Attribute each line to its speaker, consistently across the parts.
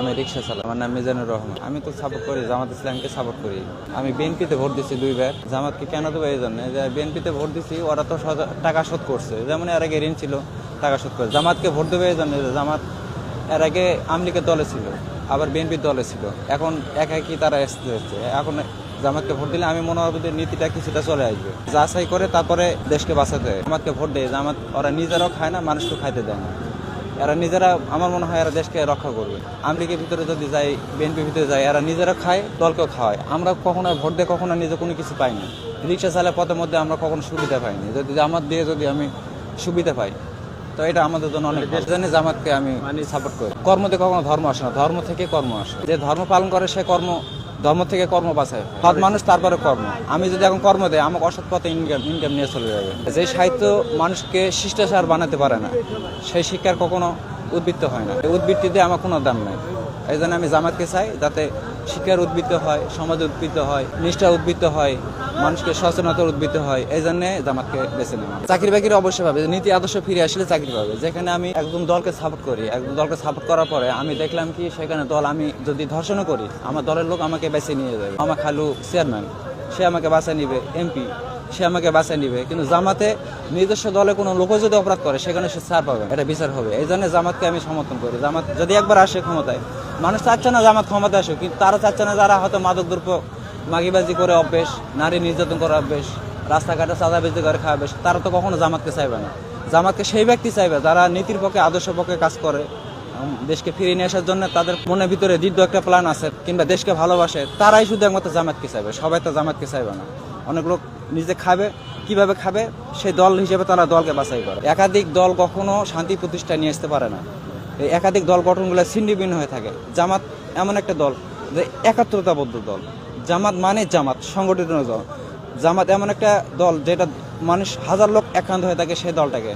Speaker 1: আমি রিক্সা চালাই আমার নাম মিজানুর রহমান। আমি তো সাপোর্ট করি, জামাত ইসলামকে সাপোর্ট করি। আমি বিএনপিতে ভোট দিচ্ছি দুইবার জামাতকে কেন দেবো এই জন্য? যে বিএনপিতে ভোট দিচ্ছি ওরা তো টাকা শোধ করছে। যেমন এর আগে ঋণ ছিল, টাকা শোধ করে। জামাতকে ভোট দেবে এই জন্য জামাত এর আগে আমলিকের দলে ছিল, আবার বিএনপির দলে ছিল। এখন একাকি তারা এসতে হচ্ছে? এখন জামাতকে ভোট দিলে আমি মনে হবে যে নীতিটা কিছুটা চলে আসবে। যাচাই করে তারপরে দেশকে বাঁচাতে জামাতকে ভোট দেয়। জামাত ওরা নিজেরাও খায় না মানুষকে খাইতে দেয় না। এরা নিজেরা আমার মনে হয় এরা দেশকে রক্ষা করবে। আমলিগের ভিতরে যদি যাই বিএনপির ভিতরে যায় এরা নিজেরা খায় দলকেও খাওয়ায়। আমরা কখনো ভোট দিয়ে কখনো নিজে কোনো কিছু পাই না। রিক্সা চালায় পথের মধ্যে আমরা কখনো সুবিধা পাইনি যদি জামাত দিয়ে যদি আমি সুবিধা পাই তো এটা আমাদের জন্য অনেক। জন্য জামাতকে আমি সাপোর্ট করি। কর্মতে কখনো ধর্ম আসে না। ধর্ম থেকে কর্ম আসে। যে ধর্ম পালন করে সে কর্ম ধর্ম থেকে কর্ম বাঁচায়। সৎ মানুষ তারপরে কর্ম। আমি যদি এখন কর্ম দেয় আমাকে অসৎ পথে ইনকাম ইনকাম নিয়ে চলে যাবে। যে সাহিত্য মানুষকে শিষ্টাচার বানাতে পারে না, সেই শিক্ষার কখনো উদ্বৃত্ত হয় না। উদ্বৃত্তি দিয়ে আমার কোনো দাম নাই। এই জন্য আমি জামাতকে চাই যাতে শিক্ষার উদ্বৃত্ত হয়, সমাজে উদ্বৃত্ত হয়, নিষ্ঠা উদ্বৃত্ত হয়, মানুষকে সচেতনতার উদ্বৃত্ত হয় এই জন্য জামাতকে বেছে নেওয়া। চাকরি বাকরি অবশ্যই পাবে নীতি আদর্শ ফিরে আসলে চাকরি পাবে। যেখানে আমি একদম দলকে সাপোর্ট করি, একদম দলকে সাপোর্ট করার পরে আমি দেখলাম কি সেখানে দল আমি যদি ধর্ষণও করি, আমার দলের লোক আমাকে বেছে নিয়ে যাবে। আমার খালু চেয়ারম্যান সে আমাকে বাঁচায় নিবে এমপি সে আমাকে বাঁচায় নিবে। কিন্তু জামাতে নিজস্ব দলে কোনো লোক যদি অপরাধ করে, সেখানে সে ছাড় পাবে এটা বিচার হবে। এই জন্য জামাতকে আমি সমর্থন করি। জামাত যদি একবার আসে ক্ষমতায় মানুষ চাচ্ছে না জামাত ক্ষমতা আসুক, কিন্তু তারা চাচ্ছে না যারা হয়তো মাদক দ্রব্য মাগিবাজি করে অভ্যেস, নারী নির্যাতন করা অভ্যেস, রাস্তাঘাটে চাঁদাবাজি করে খাওয়া অভ্যেস, তারা তো কখনো জামাতকে চাইবে না। জামাতকে সেই ব্যক্তি চাইবে যারা নীতির পক্ষে, আদর্শ পক্ষে কাজ করে দেশকে ফিরিয়ে নিয়ে আসার জন্য তাদের মনের ভিতরে দীর্ঘ একটা প্ল্যান আছে, কিংবা দেশকে ভালোবাসে, তারাই শুধু একমাত্র জামাতকে চাইবে, সবাই তো জামাতকে চাইবে না। অনেক লোক নিজে খাবে, কীভাবে খাবে সেই দল হিসেবে তারা দলকে বাছাই করে। একাধিক দল কখনো শান্তি প্রতিষ্ঠা নিয়ে আসতে পারে না। একাধিক দল গঠনগুলো ছিন্নভিন্ন হয়ে থাকে। জামাত এমন একটা দল যে একাত্রতাবদ্ধ দল। জামাত মানে জামাত, সংগঠিত দল। জামাত এমন একটা দল যেটা মানুষ হাজার লোক একান্ত হয়ে থাকে সেই দলটাকে।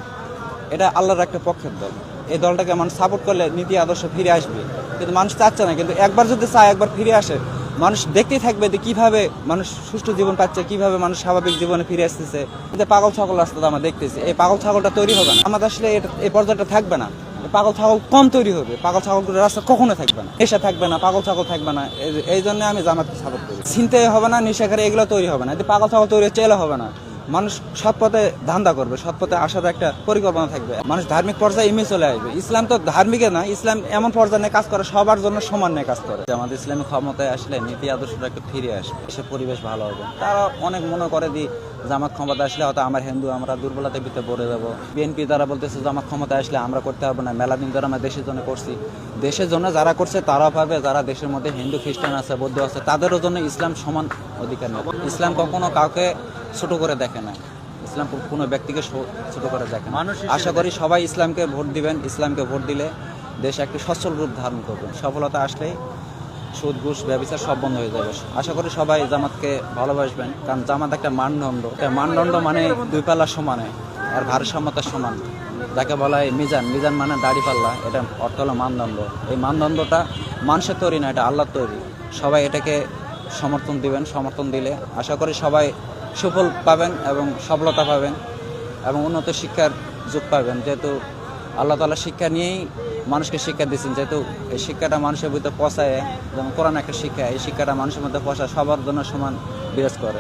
Speaker 1: এটা আল্লাহর একটা পক্ষের দল। এই দলটাকে মানুষ সাপোর্ট করলে নীতি আদর্শ ফিরে আসবে। কিন্তু মানুষ চাচ্ছে না, কিন্তু একবার যদি চায়, একবার ফিরে আসে, মানুষ দেখতেই থাকবে যে কীভাবে মানুষ সুষ্ঠু জীবন পাচ্ছে, কীভাবে মানুষ স্বাভাবিক জীবনে ফিরে আসতেছে। যে পাগল ছাগল রাস্তাতে আমরা দেখতেছি, এই পাগল ছাগলটা তৈরি হবে না। আমাদের আসলে এই পর্যায়টা থাকবে না। পাগল ছাগল কম তৈরি হবে। পাগল ছাগলগুলো রাস্তা কখনো থাকবে না। নেশা থাকবে না, পাগল ছাগল থাকবে না। এই- জন্য আমি জামাতকে সাপোর্ট করি। চিনতে হবে না নেশাকারী এগুলো তৈরি হবে না। পাগল ছাগল তৈরি হচ্ছে হবে না। মানুষ সৎ পথে ধান্দা করবে, সৎ পথে আসার একটা পরিকল্পনা থাকবে। মানুষ ধার্মিক পর্যায়ে এমনি চলে আসবে। ইসলাম তো ধার্মিক না, ইসলাম এমন পর্যায়ে নিয়ে কাজ করে, সবার জন্য সমান নিয়ে কাজ করে। আমাদের ইসলামী ক্ষমতায় আসলে নীতি আদর্শটা একটু ফিরে আসবে, সে পরিবেশ ভালো হবে। তারা অনেক মনে করে দি জামাত ক্ষমতা আসলে হয়তো আমার হিন্দু, আমরা দুর্বলতার ভিতরে পড়ে যাব। বিএনপি দ্বারা বলতেছে জামাত ক্ষমতায় আসলে আমরা করতে পারব না। মেলা দিন ধরে আমরা দেশের জন্য করছি। দেশের জন্য যারা করছে তারা পাবে যারা দেশের মধ্যে হিন্দু, খ্রিস্টান আছে, বৌদ্ধ আছে, তাদেরও জন্য ইসলাম সমান অধিকার নেই। ইসলাম কখনো কাউকে ছোট করে দেখে না। ইসলাম কোনো ব্যক্তিকে ছোট করে দেখে না। আশা করি সবাই ইসলামকে ভোট দিবেন ইসলামকে ভোট দিলে দেশ একটি সচ্ছল রূপ ধারণ করবে। সফলতা আসলেই সুদ ঘুষ ব্যবচার সব বন্ধ হয়ে যাবে। আশা করি সবাই জামাতকে ভালোবাসবেন কারণ জামাত একটা মানদণ্ড। মানদণ্ড মানে দুই পাল্লা সমানে আর ভারসাম্যতার সমান। যাকে বলা হয় মিজান মিজান মানে দাড়ি পাল্লা এটা অর্থ হলো মানদণ্ড। এই মানদণ্ডটা মানুষের তৈরি না এটা আল্লাহর তৈরি। সবাই এটাকে সমর্থন দিবেন সমর্থন দিলে আশা করি সবাই সুফল পাবেন এবং সফলতা পাবেন এবং উন্নত শিক্ষার যোগ পাবেন। যেহেতু আল্লাহ তালা শিক্ষা নিয়েই মানুষকে শিক্ষা দিচ্ছেন যেহেতু এই শিক্ষাটা মানুষের মধ্যে পচায় যেমন কোরআন একটা শিক্ষা, এই শিক্ষাটা মানুষের মধ্যে পচায় সবার জন্য সমান বিরাজ করে।